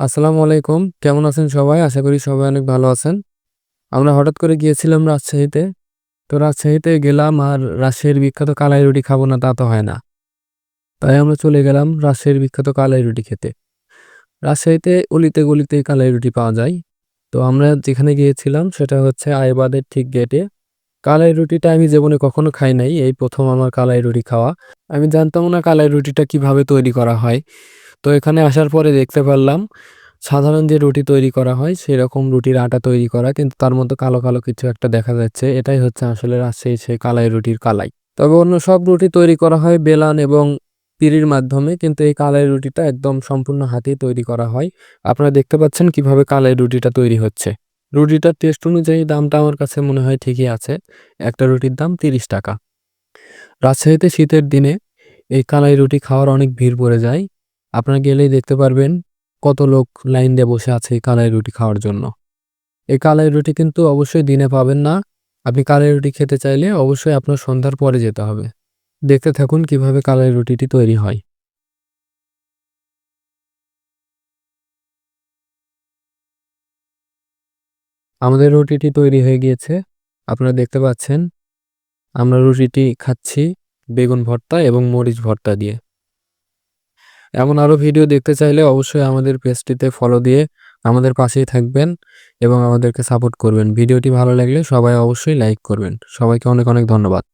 আসসালামু আলাইকুম। কেমন আছেন সবাই? আশা করি সবাই অনেক ভালো আছেন। আমরা হঠাৎ করে গিয়েছিলাম রাজশাহীতে। তো রাজশাহীতে গেলাম আর রাজশাহীর বিখ্যাত কালাই রুটি খাব না তা তো হয় না। তাই আমরা চলে গেলাম রাজশাহীর বিখ্যাত কালাই রুটি খেতে। রাজশাহীতে অলিতে গলিতে কালাই রুটি পাওয়া যায়। তো আমরা যেখানে গিয়েছিলাম সেটা হচ্ছে আয়বাদের ঠিক গেটে। কালাই রুটিটা আমি জীবনে কখনো খাই নাই। এই প্রথম আমার কালাই রুটি খাওয়া। আমি জানতাম না কালাই রুটিটা কীভাবে তৈরি করা হয়। তো এখানে আসার পরে দেখতে পারলাম, সাধারণ যে রুটি তৈরি করা হয়, সেরকম রুটির আটা তৈরি করা, কিন্তু তার মধ্যে কালো কালো কিছু একটা দেখা যাচ্ছে। এটাই হচ্ছে আসলে রাজশাহী সেই কালাই রুটির কালাই। তবে অন্য সব রুটি তৈরি করা হয় বেলান এবং পিঁড়ির মাধ্যমে, কিন্তু এই কালাই রুটিটা একদম সম্পূর্ণ হাতেই তৈরি করা হয়। আপনারা দেখতে পাচ্ছেন কীভাবে কালাই রুটিটা তৈরি হচ্ছে। রুটিটার টেস্ট অনুযায়ী দামটা আমার কাছে মনে হয় ঠিকই আছে। একটা রুটির দাম তিরিশ টাকা। রাজশাহীতে শীতের দিনে এই কালাই রুটি খাওয়ার অনেক ভিড় পড়ে যায়। আপনারা গেলেই দেখতে পারবেন কত লোক লাইন দিয়ে বসে আছে এই কালাই রুটি খাওয়ার জন্য। এই কালাই রুটি কিন্তু অবশ্যই দিনে পাবেন না। আপনি কালাই রুটি খেতে চাইলে অবশ্যই আপনার সন্ধ্যার পরে যেতে হবে। দেখতে থাকুন কীভাবে কালাই রুটিটি তৈরি হয়। আমাদের রুটিটি তৈরি হয়ে গিয়েছে। আপনারা দেখতে পাচ্ছেন, আমরা রুটিটি খাচ্ছি বেগুন ভর্তা এবং মরিচ ভর্তা দিয়ে। এমন আরও ভিডিও দেখতে চাইলে অবশ্যই আমাদের পেজটিতে ফলো দিয়ে আমাদের পাশেই থাকবেন এবং আমাদেরকে সাপোর্ট করবেন। ভিডিওটি ভালো লাগলে সবাই অবশ্যই লাইক করবেন। সবাইকে অনেক অনেক ধন্যবাদ।